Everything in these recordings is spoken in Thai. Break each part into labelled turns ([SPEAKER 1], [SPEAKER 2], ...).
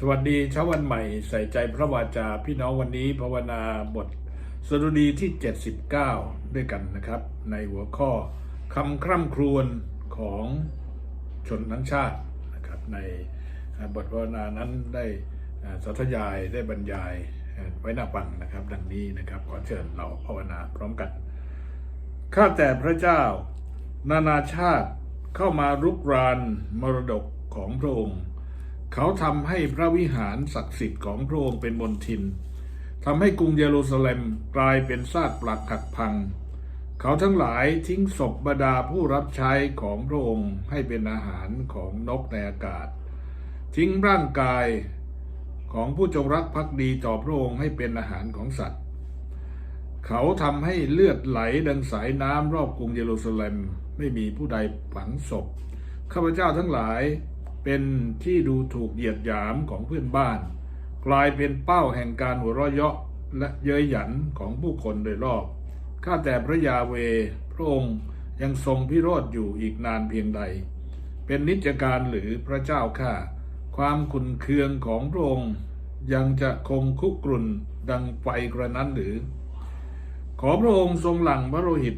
[SPEAKER 1] สวัสดีเช้าวันใหม่ใส่ใจพระวาจาพี่น้องวันนี้ภาวนาบทสดุดีที่ 79 ด้วยกันนะครับ ในหัวข้อคำคร่ำครวญของชนทั้งชาตินะครับในบทภาวนานั้นได้สาธยายได้บรรยายไว้หน้าปังนะครับ ดังนี้นะครับขอเชิญเราภาวนาพร้อมกันข้าแต่พระเจ้า นานาชาติเข้ามารุกรานมรดกของพระองค์ เขาทำให้พระวิหารศักดิ์สิทธิ์ของพระองค์เป็นมนทินทำให้กรุงเยรูซาเล็มกลายเป็นซากปลักหักพัง เขาทั้งหลายทิ้งศพบรรดาผู้รับใช้ของพระองค์ให้เป็นอาหารของนกในอากาศ ทิ้งร่างกายของผู้จงรักภักดีต่อพระองค์ให้เป็นอาหารของสัตว์ เขาทำให้เลือดไหลดังสายน้ำรอบกรุงเยรูซาเล็มไม่มีผู้ใดฝังศพข้าพเจ้าทั้งหลาย เป็นที่ดูถูกเหยียดหยามของเพื่อนบ้าน กลายเป็นเป้าแห่งการหัวเราะเยาะและเย้ยหยันของผู้คนโดยรอบข้าแต่พระยาเวพระองค์ยังทรงพิโรธอยู่อีกนานเพียงใด เป็นนิจการหรือพระเจ้าข้าความขุนเคืองของพระองค์ยังจะคงคุกรุ่นดังไฟกระนั้นหรือ ขอพระองค์ทรงหลังพระโลหิต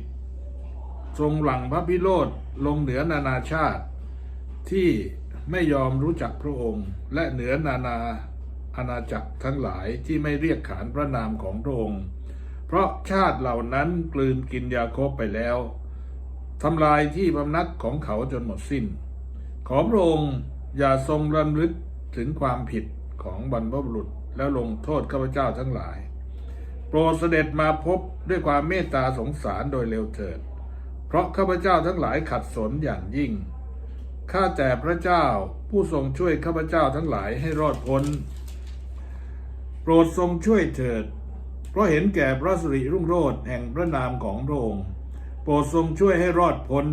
[SPEAKER 1] ทรงหลังพระพิโรธลงเหนือนานาชาติที่ ไม่ยอมรู้จักพระองค์ และเหนือนานาอาณาจักรทั้งหลายที่ไม่เรียกขานพระนามของพระองค์ เพราะชาติเหล่านั้นกลืนกินยาโคบไปแล้วทำลายที่พำนักของเขาจนหมดสิ้น ขอพระองค์อย่าทรงรำลึกถึงความผิดของบรรพบุรุษแล้วลงโทษข้าพเจ้าทั้งหลาย โปรดเสด็จมาพบด้วยความเมตตาสงสารโดยเร็วเถิด เพราะข้าพเจ้าทั้งหลายขัดสนอย่างยิ่ง ข้าแต่พระเจ้าผู้ทรงช่วยข้าพเจ้าทั้งหลายให้รอดพ้น โปรดทรงช่วยเถิด เพราะเห็นแก่พระสิริรุ่งโรจน์แห่งพระนามของพระองค์ โปรดทรงช่วยให้รอดพ้น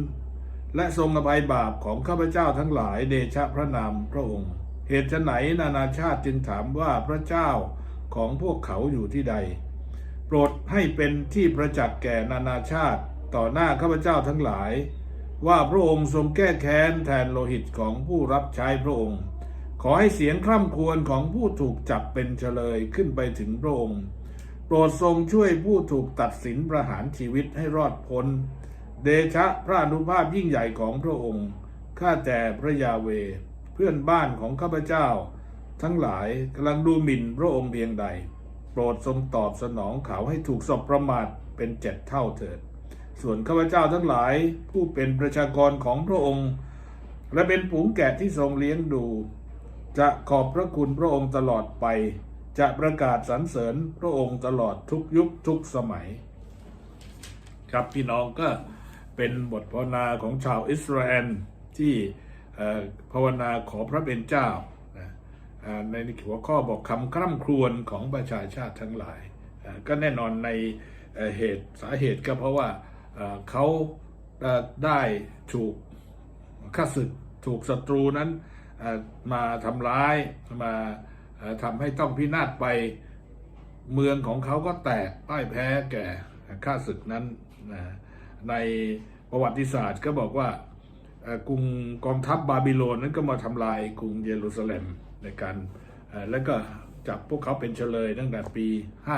[SPEAKER 1] และทรงอภัยบาปของข้าพเจ้าทั้งหลายเดชะพระนามพระองค์ เหตุไหนนานาชาติจึงถามว่าพระเจ้าของพวกเขาอยู่ที่ใด โปรดให้เป็นที่ประจักษ์แก่นานาชาติต่อหน้าข้าพเจ้าทั้งหลาย ว่าพระองค์ทรงแก้แค้นแทนโลหิตของผู้รับใช้พระองค์ ขอให้เสียงคร่ำครวญของผู้ถูกจับเป็นเฉลยขึ้นไปถึงพระองค์ โปรดทรงช่วยผู้ถูกตัดสินประหารชีวิตให้รอดพ้น เดชะพระอนุภาพยิ่งใหญ่ของพระองค์ ข้าแต่พระยาเว เพื่อนบ้านของข้าพเจ้า ทั้งหลายกำลังดูหมิ่นพระองค์เพียงใด โปรดทรงตอบสนองเขาให้ถูกสบประมาทเป็นเจ็ดเท่าเถิด ส่วนข้าพเจ้าทั้งหลายผู้เป็นประชากรของพระองค์ และเป็นฝูงแกะที่ทรงเลี้ยงดู จะขอบพระคุณพระองค์ตลอดไป จะประกาศสรรเสริญพระองค์ตลอดทุกยุคทุกสมัย ครับพี่น้องก็เป็นบทภาวนาของชาวอิสราเอลที่ภาวนาขอพระเป็นเจ้าในหัวข้อบอกคำคร่ำครวญของประชาชาติทั้งหลาย ก็แน่นอนในเหตุสาเหตุก็เพราะว่า เขาได้ถูกข้าศึกถูกศัตรูนั้นมาทำร้ายมาทำให้ต้องพินาศไปเมืองของเขาก็แตกพ่ายแพ้แก่ข้าศึกนั้นนะในประวัติศาสตร์ก็บอกว่ากรุงกองทัพบาบิโลนนั้นก็มาทำลายกรุงเยรูซาเล็มในการแล้วก็จับพวกเขาเป็นเฉลยตั้งแต่ปี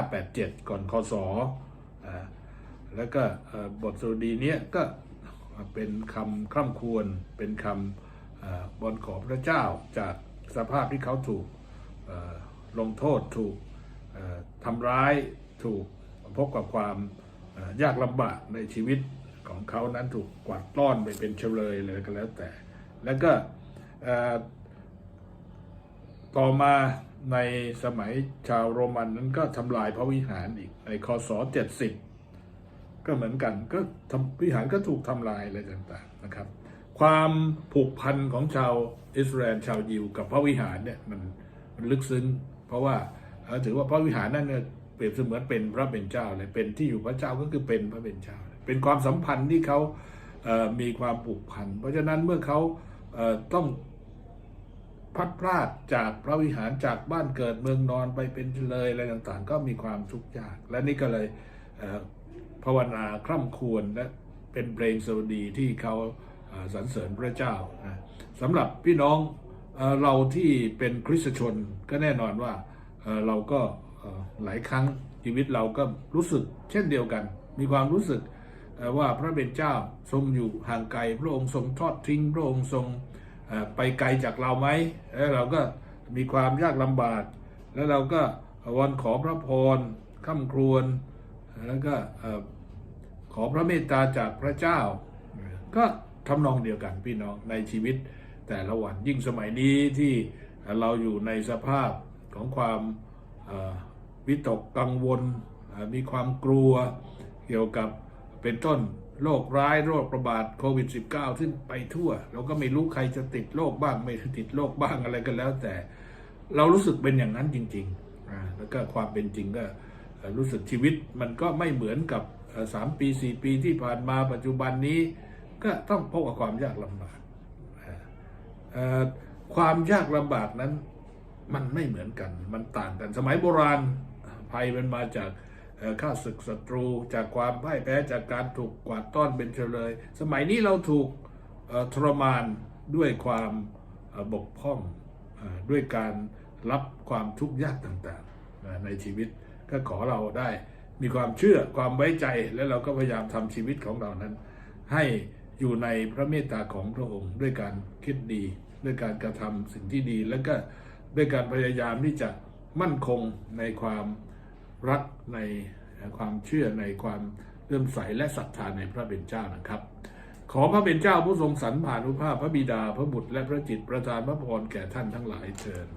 [SPEAKER 1] 587 ก่อนคศอ แล้วก็บทสดุดีเนี้ยก็เป็นคำคร่ำครวญเป็นคำเอ่อนขอพระเจ้าจากสภาพที่เขาถูกลงโทษถูกทำร้ายถูกพบกับความยากลำบากในชีวิตของเขานั้นถูกกวาดต้อนไปเป็นเฉลยเลยก็แล้วแต่ แล้วก็ต่อมาในสมัยชาวโรมันนั้นก็ทำลายพระวิหารอีกในคศ70 ก็เหมือนกันก็ทำวิหารก็ถูกทำลายอะไรต่างๆนะครับ ความผูกพันของชาวอิสราเอลชาวยิว กับพระวิหารเนี่ยมันมันลึกซึ้ง เพราะว่าเอ่อถือว่าพระวิหารนั่นเนี่ยเปรียบเสมือนเป็นพระเป็นเจ้าเลยเป็นที่อยู่พระเจ้าก็คือเป็นพระเป็นเจ้า เป็นความสัมพันธ์ที่เขามีความผูกพัน เพราะฉะนั้นเมื่อเขาเต้องพัดพรากจากพระวิหารจากบ้านเกิดเมืองนอนไปเป็นเลยอะไรต่างๆ ก็มีความทุกข์ยาก และนี่ก็เลยเภาวนาคร่ำครวญและเป็นเพลงสวัสดีที่เขาสรรเสริญพระเจ้านะสำหรับพี่น้องเราที่เป็นคริสตชนก็แน่นอนว่าเราก็หลายครั้งชีวิตเราก็รู้สึกเช่นเดียวกัน มีความรู้สึกว่าพระเป็นเจ้าทรงอยู่ห่างไกลพระองค์ทรงทอดทิ้ง พระองค์ทรงไปไกลจากเราไหมแล้วเราก็มีความยากลำบาก แล้วเราก็วอนขอพระพรข้าครวญแล้วก็ ขอพระเมตตาจากพระเจ้า ก็ทำนองเดียวกันพี่น้องในชีวิตแต่ละวันยิ่งสมัยนี้ที่เราอยู่ในสภาพของความวิตกกังวล มีความกลัวเกี่ยวกับเป็นต้นโรคร้ายโรคระบาดโควิด -19 ซึ่งไปทั่ว เราก็ไม่รู้ใครจะติดโรคบ้างไม่ติดโรคบ้างอะไรกันแล้ว แต่เรารู้สึกเป็นอย่างนั้นจริงๆแล้วก็ความเป็นจริงก็รู้สึกชีวิตมันก็ไม่เหมือนกับ สามปีสี่ปีที่ผ่านมาปัจจุบันนี้ ก็ต้องพบกับความยากลำบากความยากลำบากนั้นมันไม่เหมือนกัน มันต่างกัน สมัยโบราณภัยมันมาจากข้าศึกศัตรู จากความพ่ายแพ้จากการถูกกวาดต้อนเป็นเฉลย สมัยนี้เราถูกทรมานด้วยความบกพร่องด้วยการรับความทุกข์ยากต่างๆ ในชีวิตก็ขอเราได้ มีความเชื่อความไว้ใจและเราก็พยายามทำชีวิตของเรานั้น ให้อยู่ในพระเมตตาของพระองค์ ด้วยการคิดดี ด้วยการกระทำสิ่งที่ดี แล้วก็ด้วยการพยายามที่จะมั่นคงในความรักในความเชื่อในความเลื่อมใสและศรัทธาในพระเป็นเจ้านะครับ ขอพระเป็นเจ้าผู้ทรงสรรผ่านุภาพพระบิดาพระบุตรและพระจิตประทานพระพรแก่ท่านทั้งหลายเชิญ